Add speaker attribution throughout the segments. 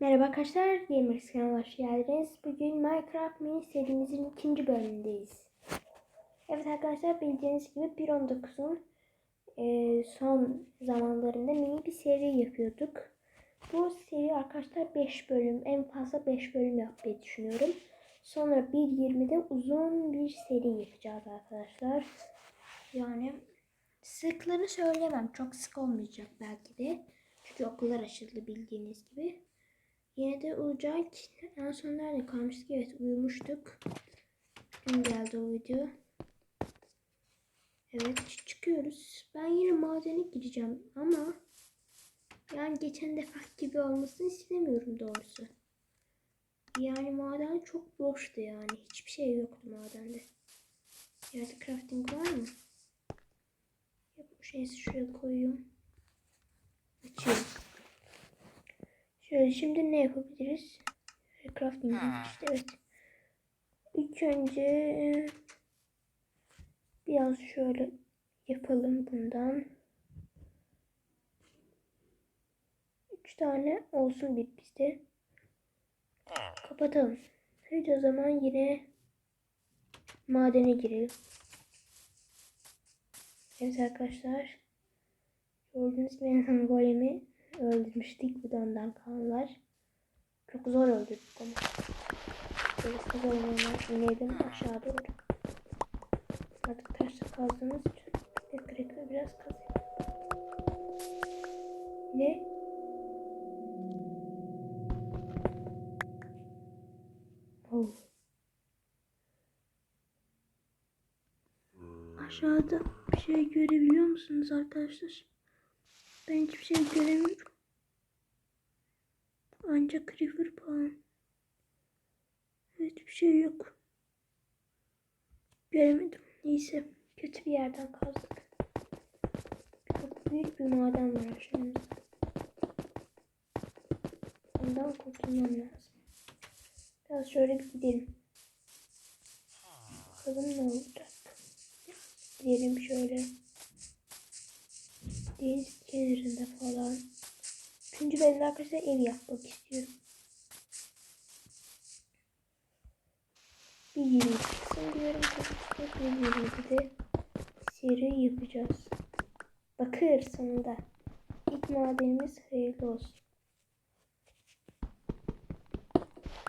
Speaker 1: Merhaba arkadaşlar, Gamers kanalına hoş geldiniz. Bugün Minecraft mini serimizin ikinci bölümündeyiz. Evet arkadaşlar bildiğiniz gibi 1.19'un e, son zamanlarında mini bir seri yapıyorduk. Bu seri arkadaşlar 5 bölüm, en fazla 5 bölüm yapmayı düşünüyorum. Sonra 1.20'de uzun bir seri yapacağız arkadaşlar. Yani sıklığını söylemem, çok sık olmayacak belki de. Çünkü okullar açıldı bildiğiniz gibi. Yine de olacak. En son nerede kalmıştık? Evet uyumuştuk. Dün geldi o video. Evet çıkıyoruz. Ben yine madene gideceğim ama yani geçen defa gibi olmasını istemiyorum doğrusu. Yani maden çok boştu yani. Hiçbir şey yoktu madende. Yerde crafting var mı? Yok, şeysi şuraya koyuyorum. Açıyorum. Şöyle şimdi ne yapabiliriz? Crafting işte evet. İlk önce e, biraz şöyle yapalım bundan. Üç tane olsun bir bizde. Kapatalım. Hadi o zaman yine madene girelim. Evet arkadaşlar. Gördüğünüz gibi golemi öldürmüştük. Da ondan kalanlar. Çok zor öldürdük onu. Kazalım hemen inelim aşağı doğru. Artık taşla kazdığımız için ekrekle biraz kazayım. Ne? Oh. Aşağıda bir şey görebiliyor musunuz arkadaşlar? Ben hiçbir şey göremiyorum. Ancak Creeper falan. Evet bir şey yok. Göremedim. Neyse. Kötü bir yerden kazdık. Çok büyük bir maden var aşağımızda. Ondan kurtulmam lazım. Biraz şöyle bir gidelim. Bakalım ne olacak. Gidelim şöyle. Deniz kenarında falan. Üçüncü bölümde arkadaşlar ev yapmak istiyorum. Bir yeni çıksın diyorum. Bir yeni de seri yapacağız. Bakır sonunda. İlk madenimiz hayırlı olsun.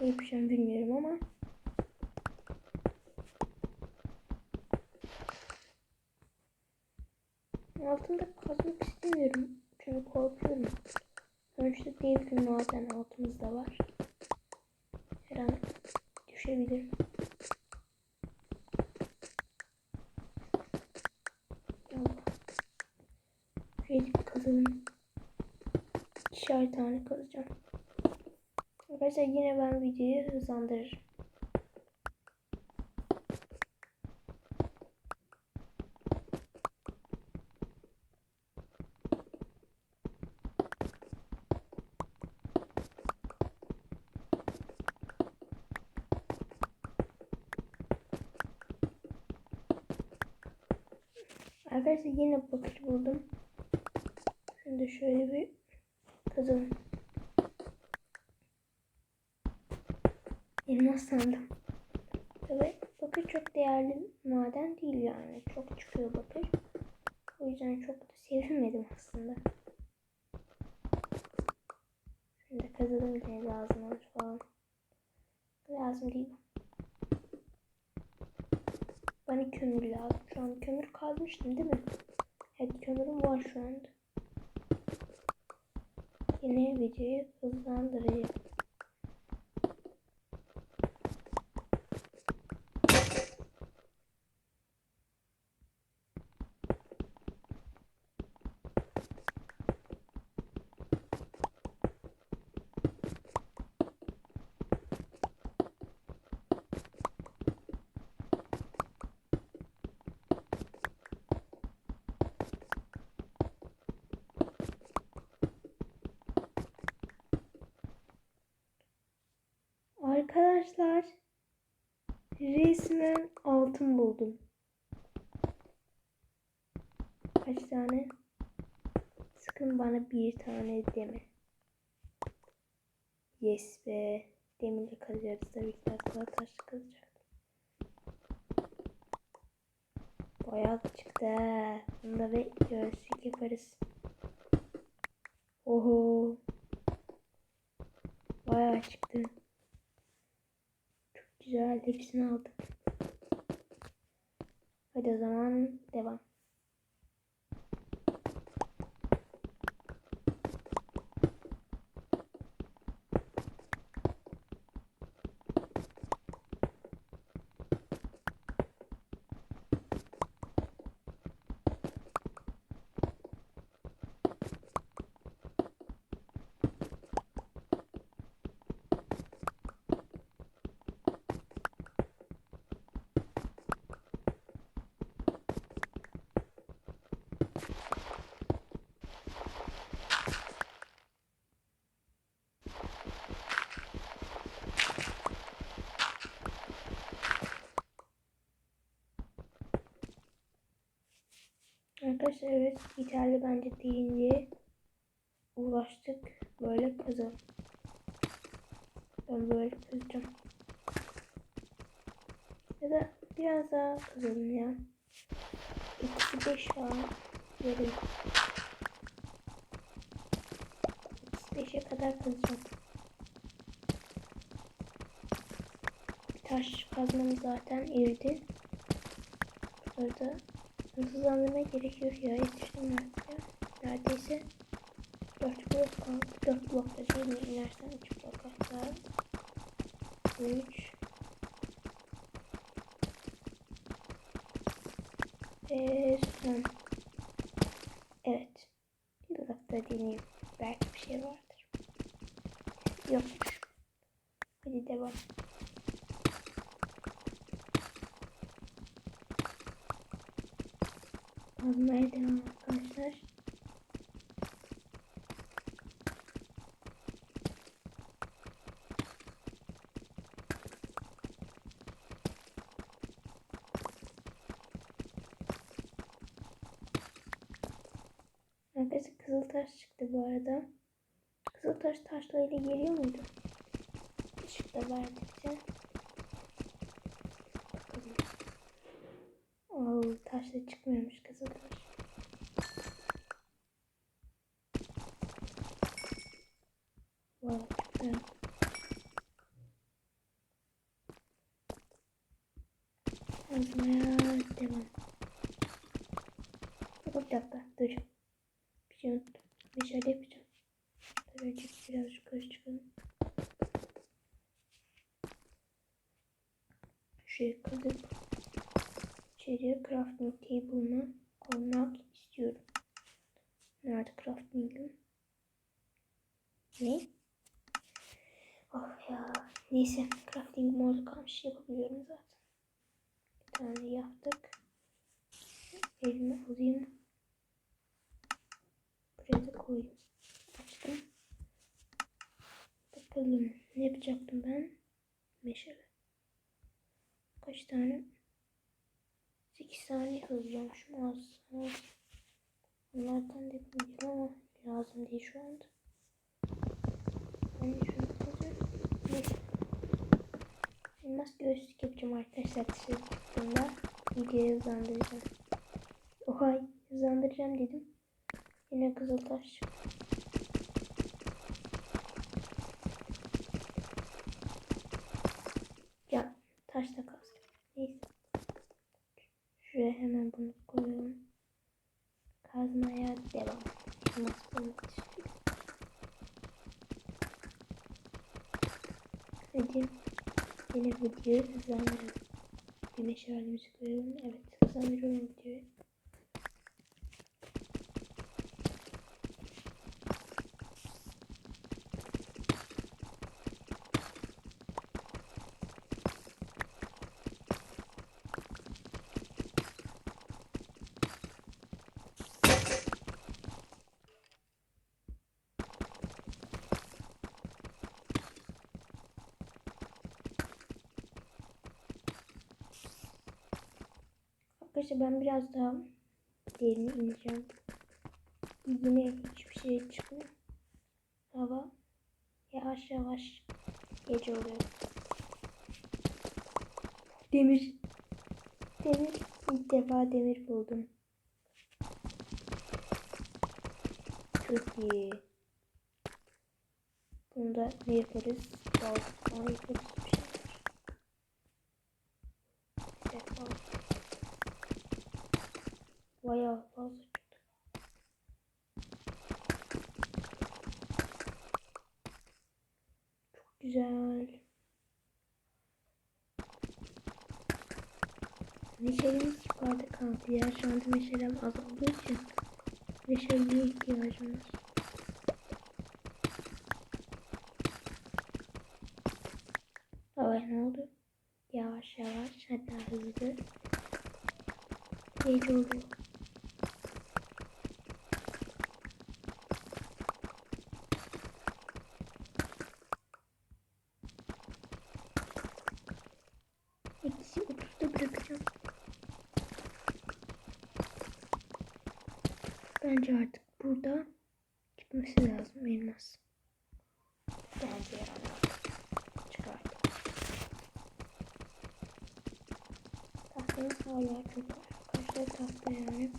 Speaker 1: Ne yapacağım bilmiyorum ama. Altında kazmak istemiyorum. Çünkü korkuyorum. Sonuçta dev maden altımızda var. Her an düşebilir. Şöyle kazalım. İkişer tane kazacağım. Arkadaşlar yine ben videoyu hızlandırırım. Arkadaşlar yine bakır buldum. Şimdi şöyle bir kazalım. Elmas sandım. Tabi bakır çok değerli maden değil yani. Çok çıkıyor bakır. O yüzden çok da sevinmedim aslında. Şimdi kazalım yine lazım olur falan. Lazım değil. Bana kömür lazım. Şu an kömür kazmıştım değil mi? Evet kömürüm var şu anda. Yine videoyu hızlandırayım. Arkadaşlar resmen altın buldum. Kaç tane? Sakın bana bir tane deme. Yes be. Demirle kazıyoruz tabii ki. Sonra taşla kazacak. Bayağı çıktı. ha. Bunda bir göğüslük yaparız. Oho. Bayağı çıktı. Hepsini aldık. Hadi o zaman devam. Arkadaşlar evet yeterli bence deyince uğraştık. Böyle kazan. Ben böyle kazacağım. Ya da biraz daha kazalım ya. İkisi beş falan verelim. İkisi kadar kazacağım. Taş kazmamız zaten eridi. Burada hızlandırma gerekiyor ya yetiştim artık. Neredeyse 4 blok kaldı. 4 blok da değil mi? İnersen 3 blok hatta. 3 Ve son. Evet. Bir blok da deneyeyim. Belki bir şey vardır. Yokmuş. Hadi devam. Almaya devam arkadaşlar. Arkadaşlar kızıl taş çıktı bu arada. Kızıl taş taşlarıyla geliyor muydu? Işıkta verdikçe. Bakalım. Oo, taşla çıkmıyormuş kızıl taş. Wow, çıktı. Kazmaya devam. Bir dakika dur. Bir şey unuttum. Şey yapacağım. Önce biraz yukarı çıkalım. Şuraya kazıp içeriye crafting table'ını koymak istiyorum. Nerede crafting'im? Ne? Oh ya. Neyse crafting modu kalmış yapabiliyorum zaten. Bir tane yaptık. Elime alayım. Buraya da koyayım. Açtım. Bakalım ne yapacaktım ben? Meşale. Kaç tane? 8 tane yazacağım şu az. az. Bunlardan da yapabilirim ama lazım değil şu anda. Ben de şunu koyacağım. Neyse. Elmas göğüslük yapacağım arkadaşlar çıktığımda. Videoyu hızlandıracağım. Oha hızlandıracağım dedim. Yine kızıl taş. Ya taş da kalsın. Neyse. Şuraya hemen bunu koyalım. Kazmaya devam. Hadi. Yine videoyu hızlandıralım. Güneş halimizi koyalım. Evet hızlandırıyorum videoyu. Arkadaşlar ben biraz daha derine ineceğim. Yine hiçbir şey çıkmıyor. Hava. Ya yavaş yavaş gece oluyor. Demir. Demir. İlk defa demir buldum. Çok iyi. Bunda ne yaparız? Balık falan yaparız. Bir şeyler. Evet, balık. Bayağı fazla çıktı. Çok güzel. Meşalemiz yukarıda kaldı ya. Şu anda meşalem az olduğu için meşaleye ihtiyacım var. Ne oldu? Yavaş yavaş hatta hızlı. Gece oluyor. Eksi 30'da bırakacağım. Bence artık burada çıkması lazım elmas. Bence yani artık çıkardı. Tahtamız hala var. Arkadaşlar tahta yani.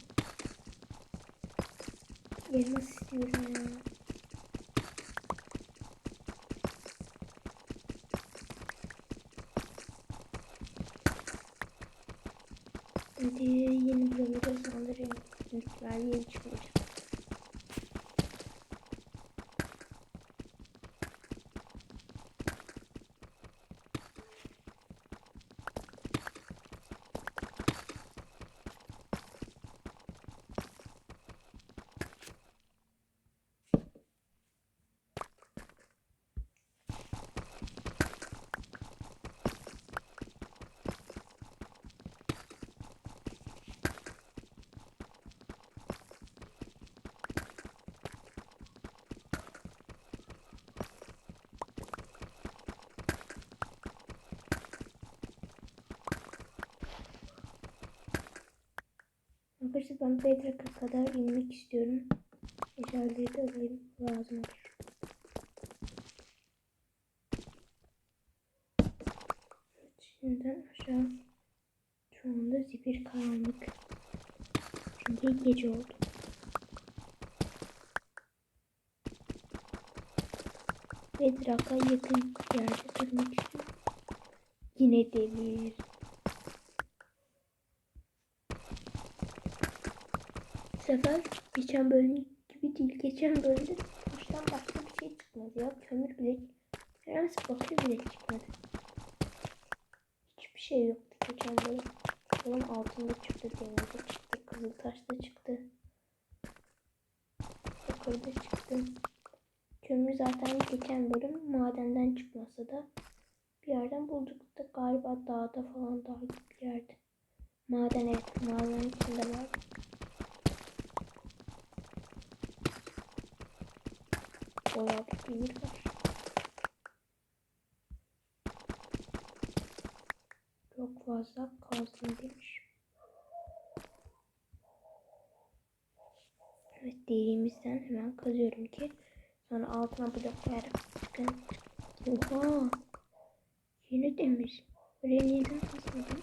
Speaker 1: Elmas istiyorum ya. Hadi yeni buraları hızlandırayım. Büyük ihtimalle yeni çıkmayacak. Arkadaşlar ben Bedrock'a kadar inmek istiyorum. Eşyaları da alayım lazım olur. Şimdiden aşağı şu anda zifir karanlık. Çünkü gece oldu. Bedrock'a yakın yerde durmak istiyorum. Yine demir. Sefer geçen bölüm gibi değil. Geçen bölümde taştan başka bir şey çıkmadı ya. Kömür bile, herhangi bakır bile çıkmadı. Hiçbir şey yoktu geçen bölüm. Bakalım altında çıktı, demirde çıktı, kızıl taşta çıktı. Bakırda çıktı. Kömür zaten geçen bölüm madenden çıkmasa da bir yerden bulduk da galiba dağda falan gibi bir yerde. Maden evet, maden içinde var. Bayağı bir. Çok fazla kalsın demiş. Evet deliğimizden hemen kazıyorum ki sonra altına blok koyarak çıkın. Oha! Yeni demir. Buraya neden kazmadım?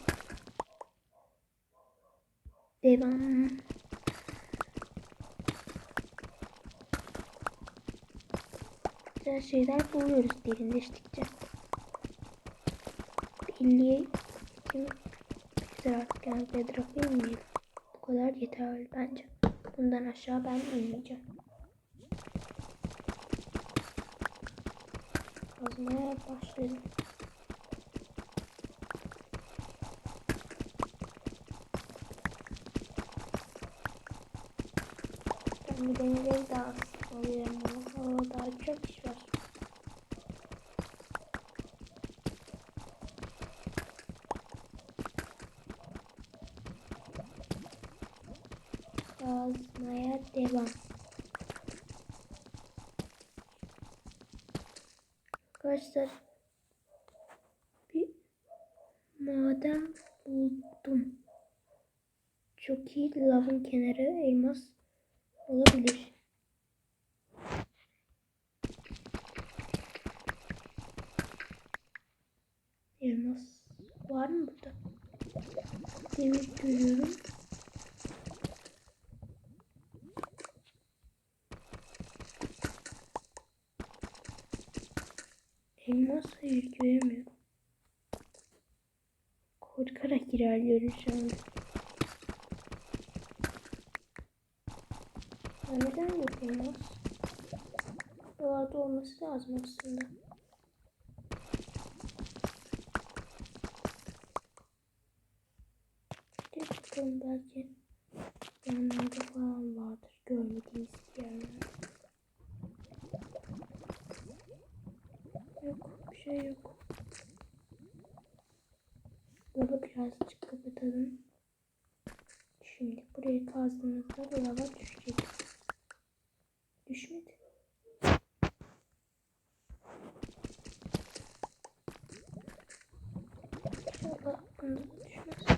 Speaker 1: Devam. Güzel şeyler buluyoruz derinleştikçe. 50'ye kim güzel artık yani bedrock inmeyelim. Bu kadar yeterli bence. Bundan aşağı ben inmeyeceğim. Kazmaya başladım. arkadaşlar bir maden buldum. Çok iyi lavın kenarı elmas olabilir. Elmas var mı burada? Demir türü. Şu anda. Ya neden yok elmas? Buralarda olması lazım aslında. Bir bakalım belki yanlarda falan vardır. Görmediğimiz yerler. Yok bir şey yok. Lava birazcık kapatalım. Kazdığımızda lava düşecek. Düşmedi. İnşallah bunda da düşmez.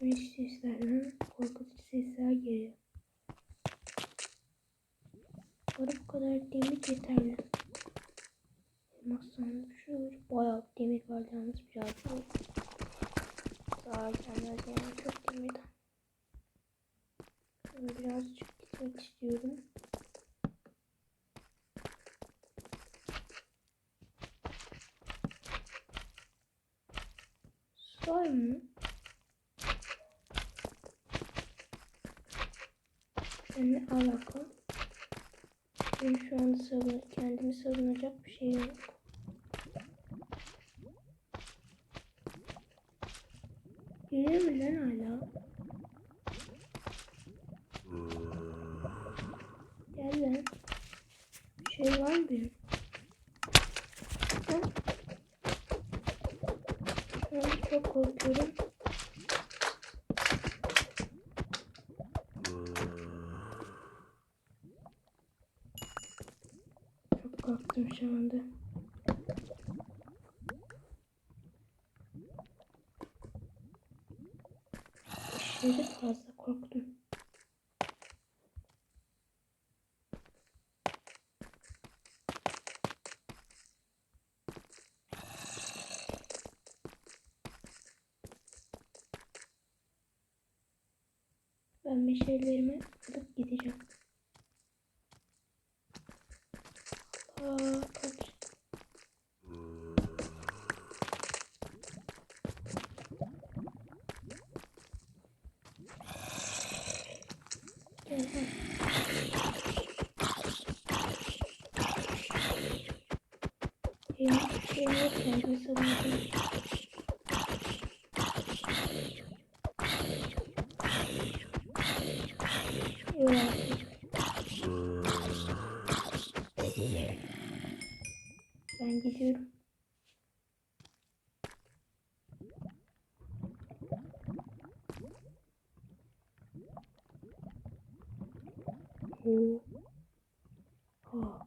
Speaker 1: Güneş seslerden korkutucu sesler geliyor. Bu kadar demir yeterli. Elmas sandım şöyle bayağı demir var yalnız biraz zor. Zarar gelmez yani çok demirden. Şöyle birazcık gitmek istiyorum. Say mı? Yani alaka. Benim şu anda savun kendimi savunacak bir şey yok. Geliyor mu lan? Gel lan. Bir şey var mı benim? Ha? Şu an çok korkuyorum. Çok korktum şu anda. Aşırı fazla korktum. Ben meşalelerimi alıp gideceğim. Aa, kaç. Gel lan. Benim bir şeyim yok kendimi savunacağım. Yok. Ben gidiyorum. Oo. Ha.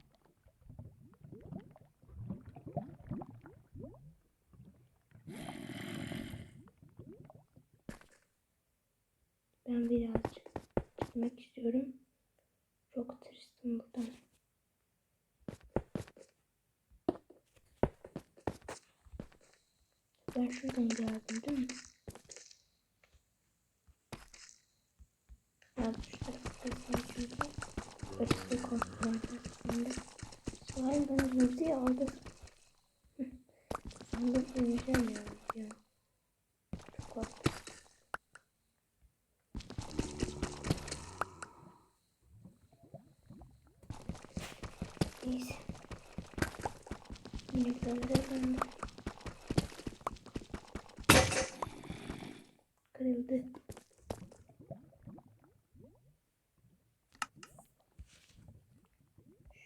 Speaker 1: Ben birazcık gitmek istiyorum. Çok tırstım buradan. Ben şuradan geldim değil mi? Ya şu tarafta sanki Başka kontrol aslında. Slime bana girdi. Sandım öleceğim yani. ya. Çok korktum. Neyse. Gönderelim. Kırıldı.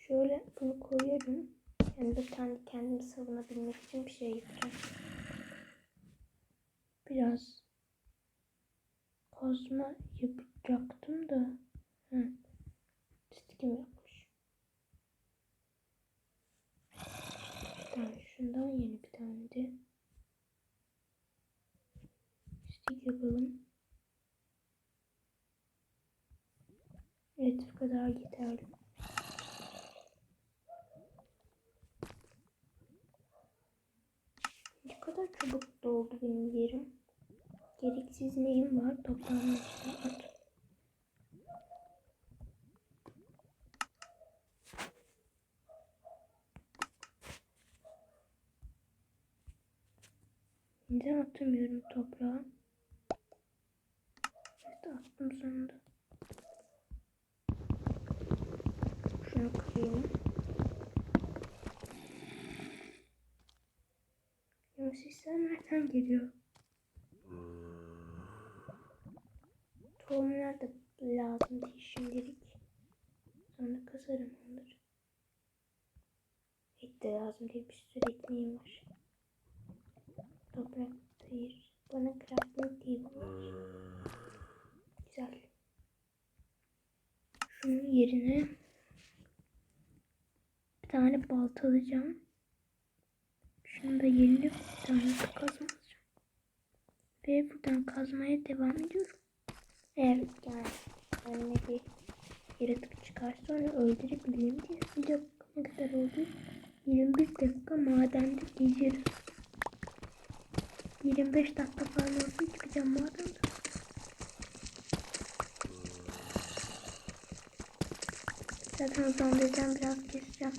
Speaker 1: Şöyle bunu koyuyorum. Yani bir tane kendimi savunabilmek için bir şey yapacağım. Biraz kazma yapacaktım da. Hı. Stikim yapmış. Ben şundan yeni bir tane de stik yapalım. Evet bu kadar yeterli. Ne kadar çabuk doldu benim yerim. Gereksiz neyim var? Toplanmışlar. At. Neden atamıyorum toprağa? Evet attım sonunda. Şunu kırayım. Ya sesler nereden geliyor? Tohumlar da lazım değil şimdilik. Sonra kasarım onları. Et de lazım değil. Bir sürü ekmeğim var. Toprak hayır. Bana crafting table. Güzel. Şunun yerine bir tane balta alacağım. Şunu da yerine bir tane kazma alacağım. Ve buradan kazmaya devam ediyorum. Eğer yani önüne bir yaratık çıkarsa onu öldürebilirim diye. Bir dakika ne kadar oldu? 21 dakika madende geçeriz. 25 dakika falan olsun çıkacağım madenden. 在他们装备上，不要憋着。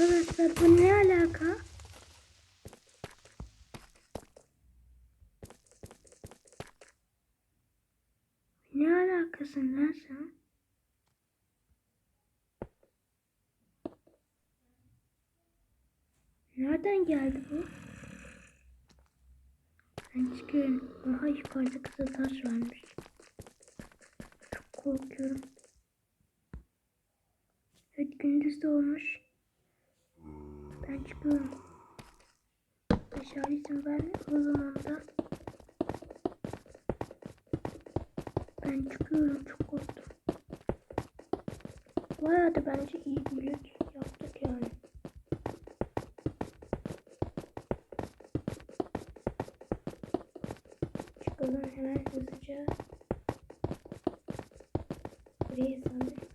Speaker 1: Arkadaşlar bu ne alaka? Ne alakasın lan sen? Nereden geldi bu? Ben çıkıyorum. Aha yukarıda kızıl taş varmış. Çok korkuyorum. Evet gündüz de olmuş. Ben çıkıyorum. Dışarı izin o zaman da. Ben çıkıyorum çok korktum. Bayağı da bence iyi bir loot yaptık yani. Çıkalım hemen hızlıca. Buraya sandık.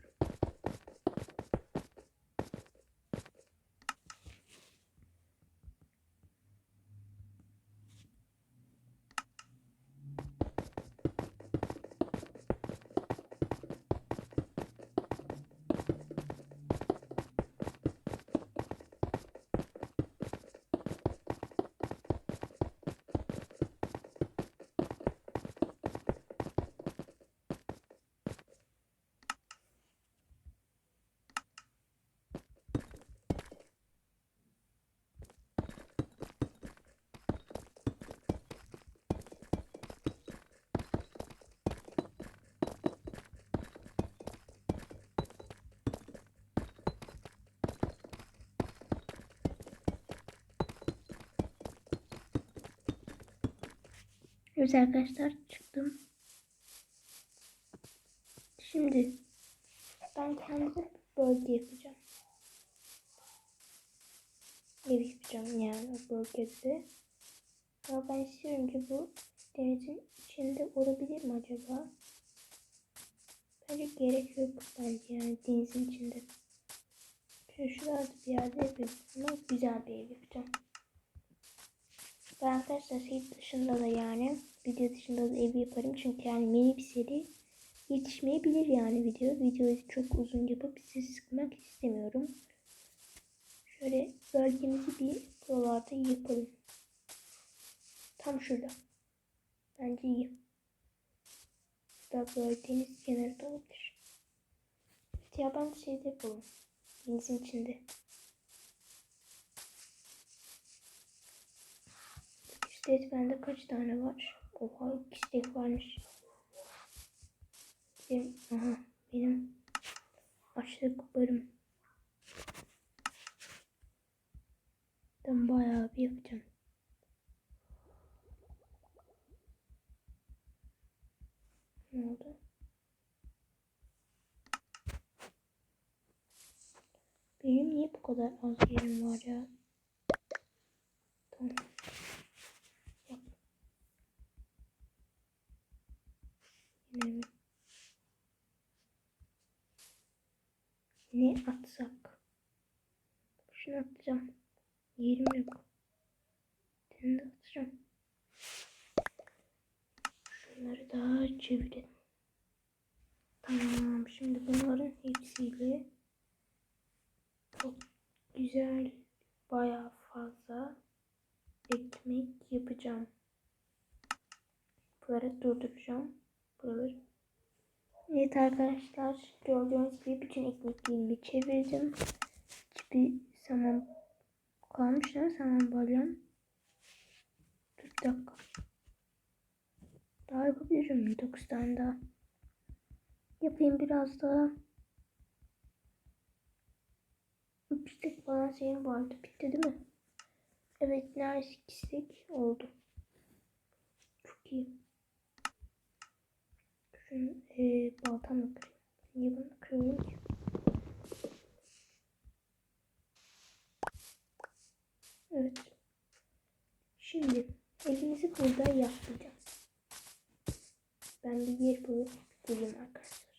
Speaker 1: Evet arkadaşlar çıktım. Şimdi ben kendime bir bölge yapacağım. Ev yapacağım yani o bölgede. Ama ben istiyorum ki bu denizin içinde olabilir mi acaba? Bence gerek yok bence yani denizin içinde. Şöyle şurada bir yerde yapayım güzel bir ev yapacağım. Ben arkadaşlar şey dışında da yani video dışında da ev yaparım çünkü yani mini bir seri yetişmeyebilir yani video. Videoyu çok uzun yapıp sizi sıkmak istemiyorum. Şöyle bölgemizi bir buralarda yapalım. Tam şurada. Bence iyi. Da böyle deniz kenarı da olabilir. Ya ben şeyde yapalım. Denizin içinde. İşte bende kaç tane var? Oha iki stek varmış. Benim, aha, benim açlık barım. Ben bayağı bir yapacağım. Ne oldu? Benim niye bu kadar az yerim var ya? Tamam. Ne atsak? Şunu atacağım. Yerim yok. Seni de atacağım. Şunları daha çevirelim. Tamam. Şimdi bunların hepsiyle çok güzel bayağı fazla ekmek yapacağım. Buraları durduracağım. Buraları. Evet arkadaşlar gördüğünüz gibi bütün ekmeklerimi çevirdim. Hiçbir saman kalmış değil mi saman balyam? Dur bir dakika. Daha yapabilirim. 9 tane daha. Yapayım biraz daha. Üç falan şeyim vardı. Bitti değil mi? Evet neredeyse iki oldu. Çok iyi. Şunu e, baltamla kırayım. Niye bunu kırıyorum ki? Evet. Şimdi elimizi burada yapacağız. Ben bir yer bulup geleyim arkadaşlar.